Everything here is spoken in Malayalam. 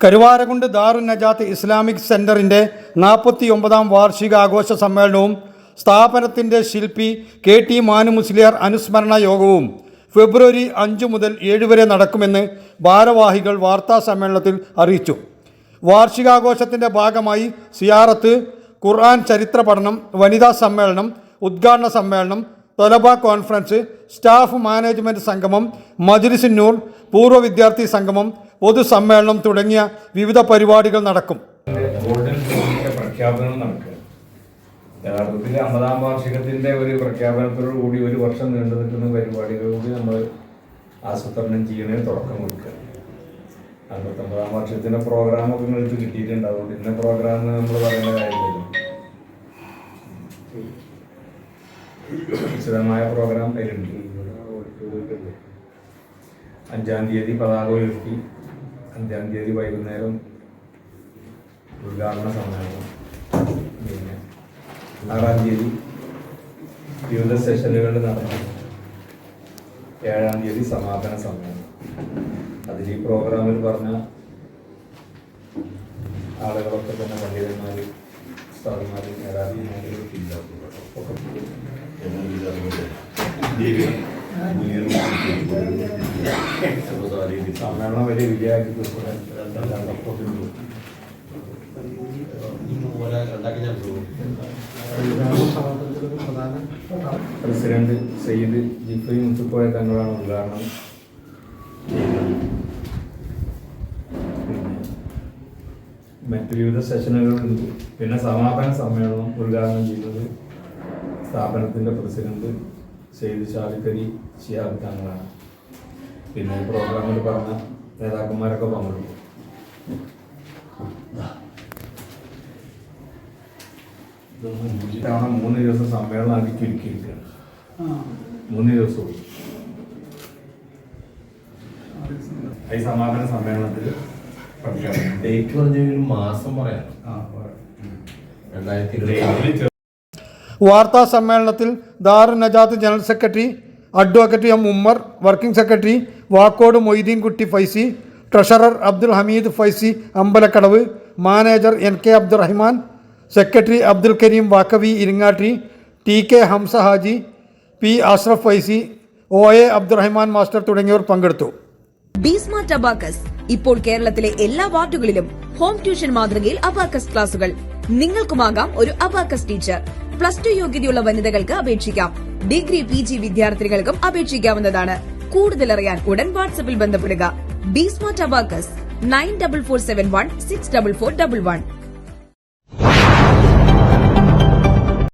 കരുവാരകുണ്ട് ദാറുൻ നജാത്ത് ഇസ്ലാമിക് സെന്ററിന്റെ നാൽപ്പത്തി ഒമ്പതാം വാർഷികാഘോഷ സമ്മേളനവും സ്ഥാപനത്തിന്റെ ശില്പി കെ ടി മാനു മുസ്ലിയാർ അനുസ്മരണ യോഗവും ഫെബ്രുവരി അഞ്ച് മുതൽ ഏഴ് വരെ നടക്കുമെന്ന് ഭാരവാഹികൾ വാർത്താ സമ്മേളനത്തിൽ അറിയിച്ചു. വാർഷികാഘോഷത്തിന്റെ ഭാഗമായി സിയാറത്ത് ഖുർആൻ ചരിത്ര പഠനം വനിതാ സമ്മേളനം ഉദ്ഘാടന സമ്മേളനം തൊലബ കോൺഫറൻസ് സ്റ്റാഫ് മാനേജ്മെന്റ് സംഗമം മജ്ലിസിന്നൂർ പൂർവ വിദ്യാർത്ഥി സംഗമം പൊതുസമ്മേളനം തുടങ്ങിയ വിവിധ പരിപാടികൾ നടക്കും. യഥാർത്ഥത്തിൽ അമ്പതാം വാർഷികത്തിന്റെ ഒരു പ്രഖ്യാപനത്തോടു കൂടി ഒരു വർഷം നീണ്ടു നിൽക്കുന്ന പരിപാടികൾ കൂടി നമ്മൾ ആസൂത്രണം ചെയ്യുന്നതിന് തുടക്കം കൊടുക്കുക അമ്പത്തൊമ്പതാം വർഷത്തിന്റെ പ്രോഗ്രാമൊക്കെ നിങ്ങൾക്ക് കിട്ടിയിട്ടുണ്ട്. അതുകൊണ്ട് ഇന്ന പ്രോഗ്രാം നമ്മൾ പറയുന്ന കാര്യമില്ലല്ലോ വിശദമായ പ്രോഗ്രാം അതിലുണ്ട്. അഞ്ചാം തീയതി പതാക ഉയർത്തി. അഞ്ചാം തീയതി വൈകുന്നേരം ഉദ്ഘാടന സമ്മേളനം. പിന്നെ ആറാം തീയതി വിവിധ സെഷനുകൾ നടന്നു ഏഴാം തീയതി സമാപന സമ്മേളനം. അതിൽ ഈ പ്രോഗ്രാമിൽ പറഞ്ഞ ആളുകളൊക്കെ തന്നെ പണ്ഡിതന്മാർ ഉസ്താദന്മാർ മേധാവിമാർ ഒക്കെ സമ്മേളനം എല്ലാം സപ്പോർട്ടുണ്ട് പ്രസിഡന്റ് സെയ്ദ് ജിഫ്രി മുത്തുക്കോയ തങ്ങളാണ് ഉദ്ഘാടനം മറ്റു വിവിധ സെഷനുകളുണ്ട്. പിന്നെ സമാപന സമ്മേളനം ഉദ്ഘാടനം ചെയ്തത് സ്ഥാപനത്തിന്റെ പ്രസിഡന്റ് സെയ്ദ് ഷാലിക്കരി ഷിയാബ് തങ്ങളാണ്. പിന്നെ ഈ പ്രോഗ്രാമിൽ പറഞ്ഞ നേതാക്കന്മാരൊക്കെ പങ്കെടുക്കും തവണ മൂന്ന് ദിവസം സമ്മേളനമാക്കി ചുരുക്കിയിരിക്കുകയാണ്. മൂന്ന് ദിവസവും ഈ സമാപന സമ്മേളനത്തിൽ ഡേറ്റ് പറഞ്ഞ ഒരു മാസം പറയാം. ആ, രണ്ടായിരത്തി ഇരുപത്തി വാർത്താ സമ്മേളനത്തിൽ Darun Najat general secretary advocate M Ummer working secretary Vakkode Moideenkutty Faizy treasurer Abdul Hameed Faizy Ambalakkadavu manager N K Abdurahman secretary Abdul Kareem Vakkavi Iringatti T K Hamsa Haji P Ashraf Faizy O A Abdurahman master തുടങ്ങിയവർ പങ്കെടുത്തു. ടബാക്കസ് ഇപ്പോൾ കേരളത്തിലെ എല്ലാ വാർഡുകളിലും ഹോം ട്യൂഷൻ മാതൃകയിൽ അബാക്കസ് ക്ലാസുകൾ. നിങ്ങൾക്കുമാകാം ഒരു അബാക്കസ് ടീച്ചർ. പ്ലസ് ടു യോഗ്യതയുള്ള വനിതകൾക്ക് അപേക്ഷിക്കാം. ഡിഗ്രി പി ജി വിദ്യാർത്ഥികൾക്കും അപേക്ഷിക്കാവുന്നതാണ്. കൂടുതൽ അറിയാൻ ഉടൻ വാട്സ്ആപ്പിൽ ബന്ധപ്പെടുക. B smart abacus nine double four seven one six double four double one.